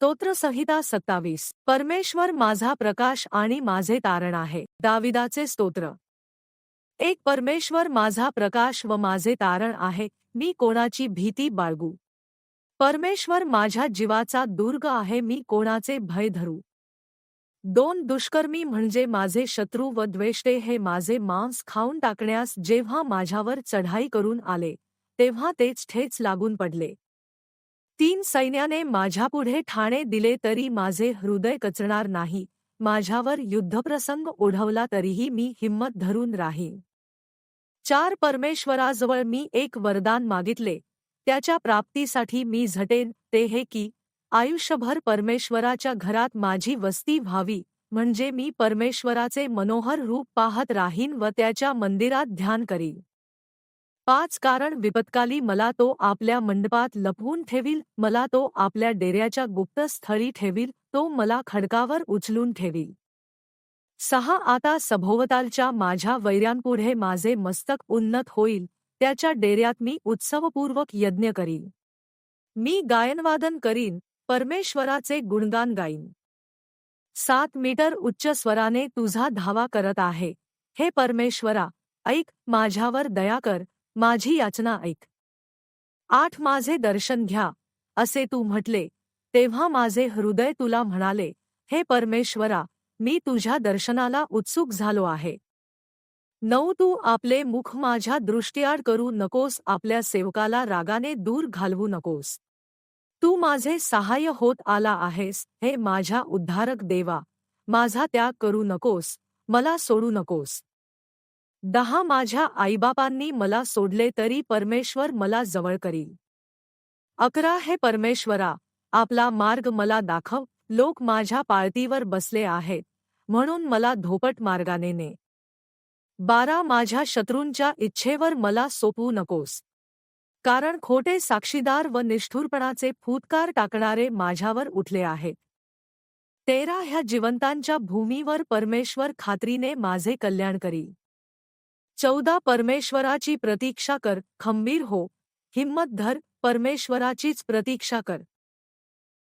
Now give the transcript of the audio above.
स्तोत्रसंहिता सत्तावीस. परमेश्वर माझा प्रकाश आणि माझे तारण आहे. दाविदाचे स्तोत्र. एक परमेश्वर माझा प्रकाश व माझे तारण आहे. मी कोणाची भीती बाळगू? परमेश्वर माझ्या जीवाचा दुर्ग आहे. मी कोणाचे भय धरू? दोन दुष्कर्मी म्हणजे माझे शत्रू व द्वेष्टे हे माझे मांस खाऊन टाकण्यास जेव्हा माझ्यावर चढाई करून आले तेव्हा तेच ठेच लागून पडले. तीन सैन्याने माझ्यापुढे ठाणे दिले तरी माझे हृदय कचणार नाही. माझ्यावर युद्धप्रसंग ओढवला तरीही मी हिंमत धरून राहीन. चार परमेश्वराजवळ मी एक वरदान मागितले. त्याच्या प्राप्तीसाठी मी झटेन ते हे की आयुष्यभर परमेश्वराच्या घरात माझी वस्ती व्हावी म्हणजे मी परमेश्वराचे मनोहर रूप पाहत राहीन व त्याच्या मंदिरात ध्यान करीन. पाच कारण विपत्काली मला तो आपल्या मंडपात लपवून ठेवील मला तो आपल्या डेऱ्याच्या गुप्त स्थळी ठेवील तो मला खडकावर उचलून ठेवील. सहा आता सभोवतालच्या माझ्या वैर्यांपुढे माझे मस्तक उन्नत होईल त्याच्या डेऱ्यात मी उत्सवपूर्वक यज्ञ करीन. मी गायनवादन करीन परमेश्वराचे गुणगान गाईन. सात मीटर उच्च स्वराने तुझा धावा करत आहे. हे परमेश्वरा ऐक माझ्यावर दया कर माझी याचना ऐक. आठ माझे दर्शन घ्या असे तू म्हटले तेव्हा माझे हृदय तुला म्हणाले हे परमेश्वरा मी तुझ्या दर्शनाला उत्सुक झालो आहे. नऊ तू आपले मुख माझ्या दृष्टीआड करू नकोस आपल्या सेवकाला रागाने दूर घालवू नकोस. तू माझे सहाय्य होत आला आहेस हे माझ्या उद्धारक देवा. माझा त्याग करू नकोस मला सोडू नकोस. दहा माझ्या आईबापांनी मला सोडले तरी परमेश्वर मला जवळ करील. अकरा हे परमेश्वरा आपला मार्ग मला दाखव. लोक माझ्या पाळतीवर बसले आहेत म्हणून मला धोपट मार्गाने ने. बारा माझ्या शत्रूंच्या इच्छेवर मला सोपवू नकोस. कारण खोटे साक्षीदार व निष्ठुरपणाचे फूतकार टाकणारे माझ्यावर उठले आहेत. तेरा ह्या जिवंतांच्या भूमीवर परमेश्वर खात्रीने माझे कल्याण करी चौदा परमेश्वराची प्रतीक्षा कर खंबीर हो. हिम्मत धर परमेश्वराचीच प्रतीक्षा कर.